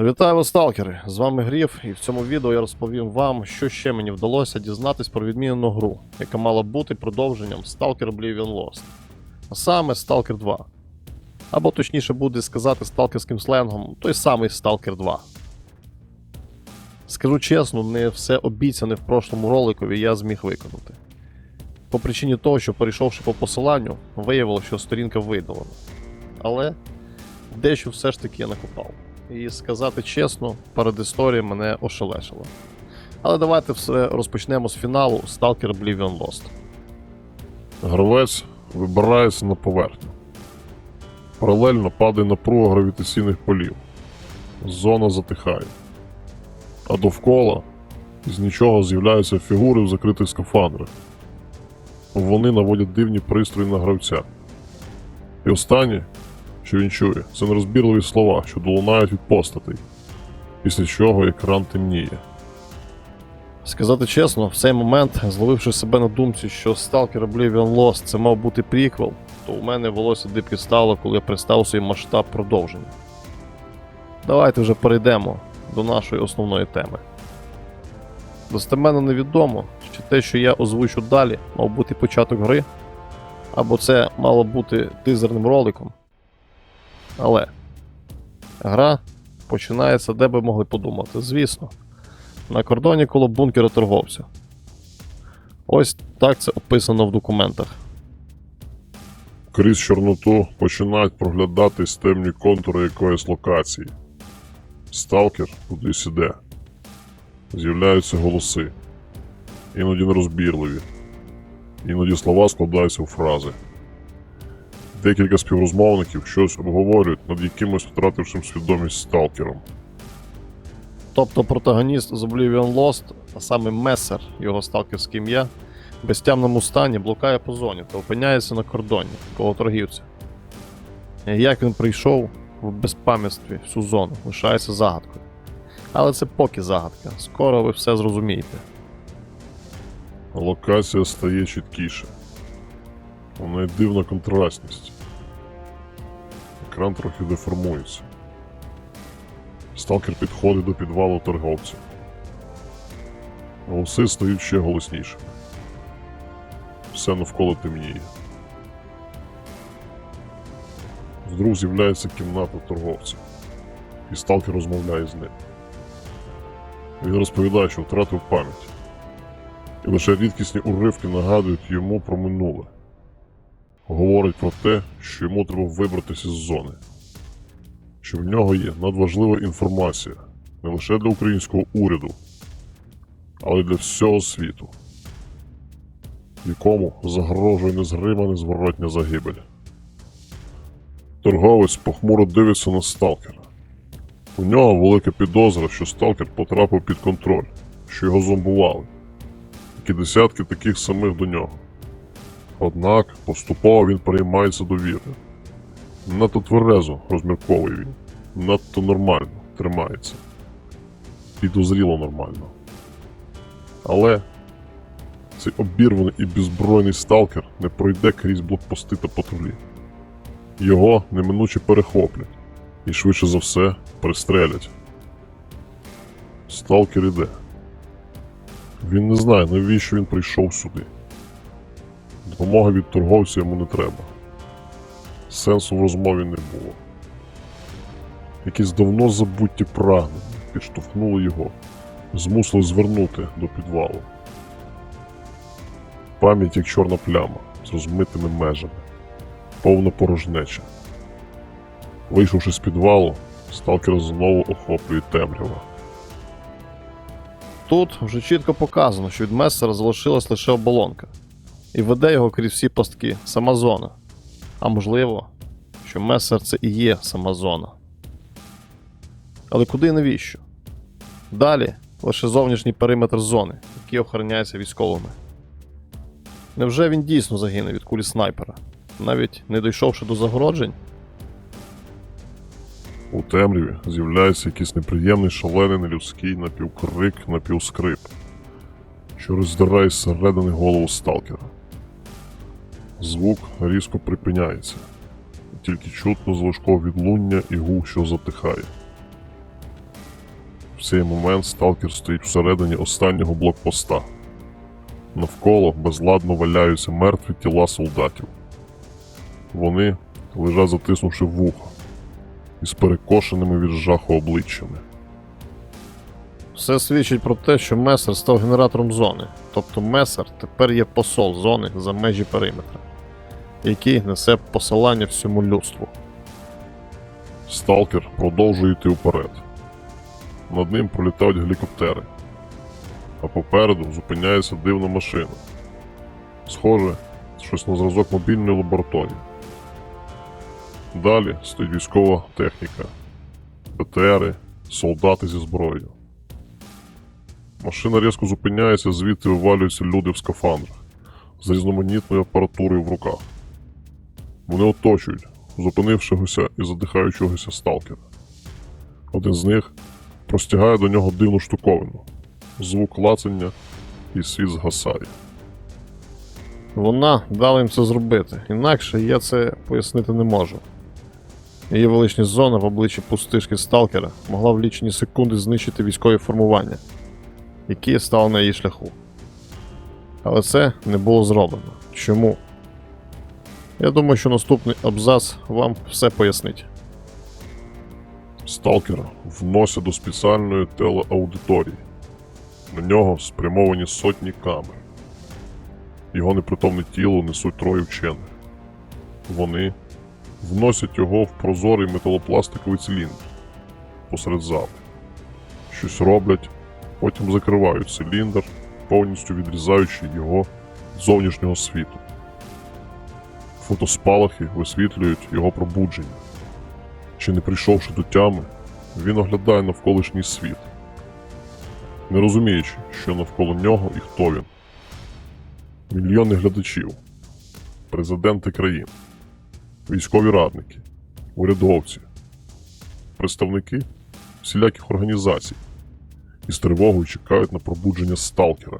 Вітаю вас, сталкери! З вами Гріф, і в цьому відео я розповім вам, що ще мені вдалося дізнатись про відмінену гру, яка мала бути продовженням Stalker Oblivion Lost. А саме Stalker 2. Або точніше буде сказати сталкерським сленгом той самий Stalker 2. Скажу чесно, не все обіцяне в прошлому роликові я зміг виконати. По причині того, що перейшовши по посиланню, виявилося, що сторінка видалена. Але дещо все ж таки я накопав. І сказати чесно, перед історією мене ошелешило. Але давайте все розпочнемо з фіналу Stalker Oblivion Lost. Гравець вибирається на поверхню. Паралельно падає напруга гравітаційних полів. Зона затихає. А довкола з нічого з'являються фігури в закритих скафандрах. Вони наводять дивні пристрої на гравця. І останнє, що він чує, це нерозбірливі слова, що долунають від постатей, після чого екран темніє. Сказати чесно, в цей момент, зловивши себе на думці, що Stalker Oblivion Lost це мав бути приквел, то у мене волосся дибки стало, коли я представив свій масштаб продовження. Давайте вже перейдемо до нашої основної теми. Достеменно невідомо, чи те, що я озвучу далі, мав бути початок гри, або це мало бути тизерним роликом. Але гра починається, де би могли подумати, звісно на кордоні коло бункера торговця. Ось так це описано в документах. Крізь Чорноту починають проглядатись темні контури якоїсь локації. Сталкер кудись іде. З'являються голоси. Іноді нерозбірливі. Іноді слова складаються у фрази. Декілька співрозмовників щось обговорюють над якимось втратившим свідомість сталкером. Тобто протагоніст з Oblivion Lost, а саме Месер, його сталкерське ім'я, в безтямному стані блукає по зоні та опиняється на кордоні коло торгівця. Як він прийшов в безпам'ятстві всю зону, лишається загадкою. Але це поки загадка, скоро ви все зрозумієте. Локація стає чіткіше. У неї дивна контрастність. Екран трохи деформується. Сталкер підходить до підвалу торговця. Голоси стають ще голоснішими. Все навколо темніє. Вдруг з'являється кімната торговця, і сталкер розмовляє з ним. Він розповідає, що втратив пам'ять. І лише рідкісні уривки нагадують йому про минуле. Говорить про те, що йому треба вибратися з зони, що в нього є надважлива інформація не лише для українського уряду, але й для всього світу, якому загрожує незгрима незворотня загибель. Торговець похмуро дивиться на сталкера. У нього велика підозра, що сталкер потрапив під контроль, що його зомбували і десятки таких самих до нього. Однак поступово він переймається довіри. Надто тверезо розмірковує він, надто нормально тримається. Підозріло нормально. Але цей обірваний і беззбройний сталкер не пройде крізь блокпости та патрулі. Його неминуче перехоплять і швидше за все пристрелять. Сталкер іде. Він не знає, навіщо він прийшов сюди. Допомоги від торговця йому не треба. Сенсу в розмові не було. Якісь давно забуті прагнення підштовхнули його, змусили звернути до підвалу. Пам'ять як чорна пляма з розмитими межами, повна порожнеча. Вийшовши з підвалу, сталкер знову охоплює темрява. Тут вже чітко показано, що від месера залишилась лише оболонка, і веде його крізь всі пастки сама зона. А можливо, що месер це і є сама зона. Але куди і навіщо? Далі лише зовнішній периметр зони, який охороняється військовими. Невже він дійсно загине від кулі снайпера, навіть не дійшовши до загороджень? У темряві з'являється якийсь неприємний шалений нелюдський напівкрик, напівскрип, що роздирає зсередини голову сталкера. Звук різко припиняється, тільки чутно з важкого відлуння і гул, що затихає. В цей момент сталкер стоїть всередині останнього блокпоста. Навколо безладно валяються мертві тіла солдатів. Вони лежать затиснувши вуха із перекошеними від жаху обличчями. Все свідчить про те, що Месер став генератором зони. Тобто Месер тепер є посол зони за межі периметра, який несе посилання всьому людству. Сталкер продовжує йти вперед. Над ним пролітають гелікоптери, а попереду зупиняється дивна машина. Схоже, щось на зразок мобільної лабораторії. Далі стоїть військова техніка, БТРи, солдати зі зброєю. Машина різко зупиняється, звідти вивалюються люди в скафандрах з різноманітною апаратурою в руках. Вони оточують, зупинившогося і задихаючогося сталкера. Один з них простягає до нього дивну штуковину. Звук клацання і світ згасає. Вона дала їм це зробити, інакше я це пояснити не можу. Її величність зона в обличчі пустишки сталкера могла в лічені секунди знищити військові формування, які стали на її шляху. Але це не було зроблено. Чому? Я думаю, що наступний абзац вам все пояснить. Сталкера вносять до спеціальної телеаудиторії. На нього спрямовані сотні камер. Його непритомне тіло несуть троє вчених. Вони вносять його в прозорий металопластиковий циліндр посеред зали. Щось роблять, потім закривають циліндр, повністю відрізаючи його від зовнішнього світу. Фотоспалахи висвітлюють його пробудження. Ще не прийшовши до тями, він оглядає навколишній світ, не розуміючи, що навколо нього і хто він. Мільйони глядачів, президенти країн, військові радники, урядовці, представники всіляких організацій і з тривогою чекають на пробудження сталкера.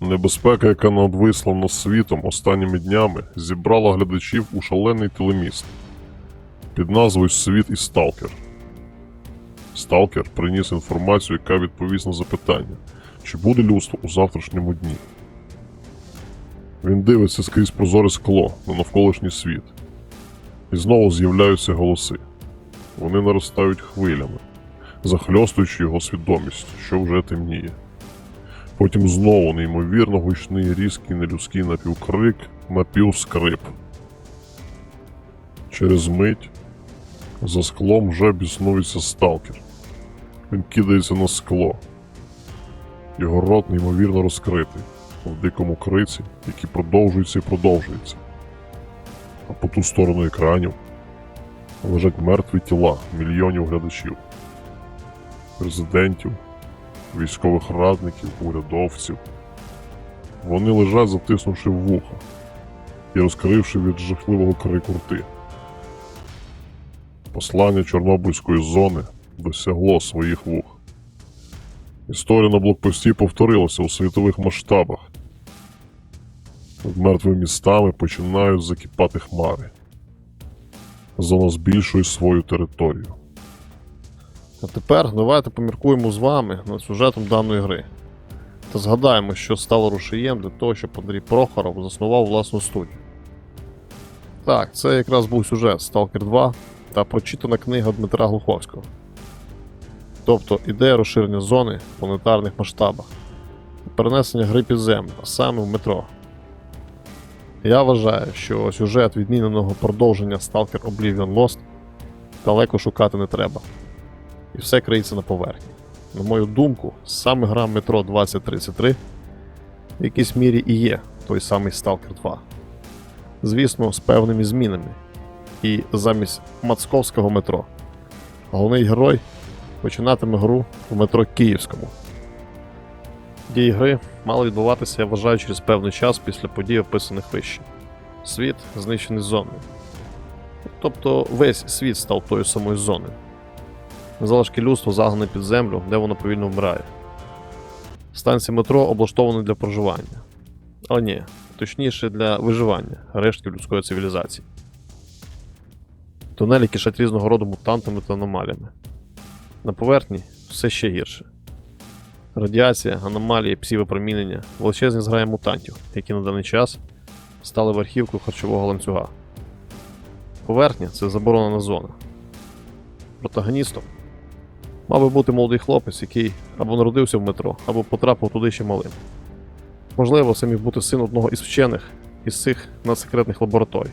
Небезпека, яка надвисла над світом останніми днями, зібрала глядачів у шалений телеміст під назвою Світ і Сталкер. Сталкер приніс інформацію, яка відповість на запитання, чи буде людство у завтрашньому дні. Він дивиться скрізь прозоре скло на навколишній світ. І знову з'являються голоси. Вони наростають хвилями, захльостуючи його свідомість, що вже темніє. Потім знову неймовірно гучний різкий нелюдський напівкрик, напівскрип. Через мить за склом вже біснується сталкер. Він кидається на скло. Його рот неймовірно розкритий в дикому криці, який продовжується і продовжується. А по ту сторону екранів лежать мертві тіла мільйонів глядачів, президентів, військових радників, урядовців. Вони лежать, затиснувши вуха і розкривши від жахливого крику рти. Послання Чорнобильської зони досягло своїх вух. Історія на блокпості повторилася у світових масштабах. Над мертвими містами починають закипати хмари. Зона збільшує свою територію. А тепер давайте поміркуємо з вами над сюжетом даної гри. Та згадаємо, що стало рушієм для того, щоб Андрій Прохоров заснував власну студію. Так, це якраз був сюжет Stalker 2 та прочитана книга Дмитра Глуховського. Тобто ідея розширення зони в планетарних масштабах перенесення гри під землю, а саме в метро. Я вважаю, що сюжет відміненого продовження Stalker Oblivion Lost далеко шукати не треба і все криється на поверхні. На мою думку, саме гра Метро 2033 в якійсь мірі і є той самий Stalker 2. Звісно, з певними змінами. І замість Мацковського метро головний герой починатиме гру в метро Київському. Дії гри мали відбуватися, я вважаю, через певний час після подій, описаних вище. Світ знищений зоною. Тобто весь світ став тою самою зоною. Залишки людства загнане під землю, де воно повільно вмирає. Станція метро облаштована для проживання. Але ні, точніше для виживання рештків людської цивілізації. Тунелі кишать різного роду мутантами та аномаліями. На поверхні все ще гірше. Радіація, аномалії, псівипромінення, величезні зграя мутантів, які на даний час стали верхівкою харчового ланцюга. Поверхня це заборонена зона. Протагоністом мав би бути молодий хлопець, який або народився в метро, або потрапив туди ще малим. Можливо, це міг бути син одного із вчених із цих надсекретних лабораторій.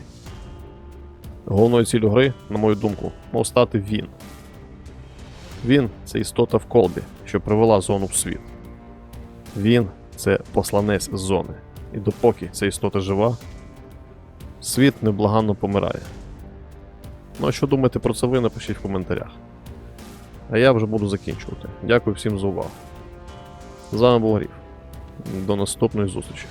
Головною ціллю гри, на мою думку, мав стати він. Він це істота в колбі, що привела зону в світ. Він це посланець зони. І допоки ця істота жива, світ неблаганно помирає. Ну а що думаєте про це ви, напишіть в коментарях. А я вже буду закінчувати. Дякую всім за увагу. З вами був Гріф. До наступної зустрічі.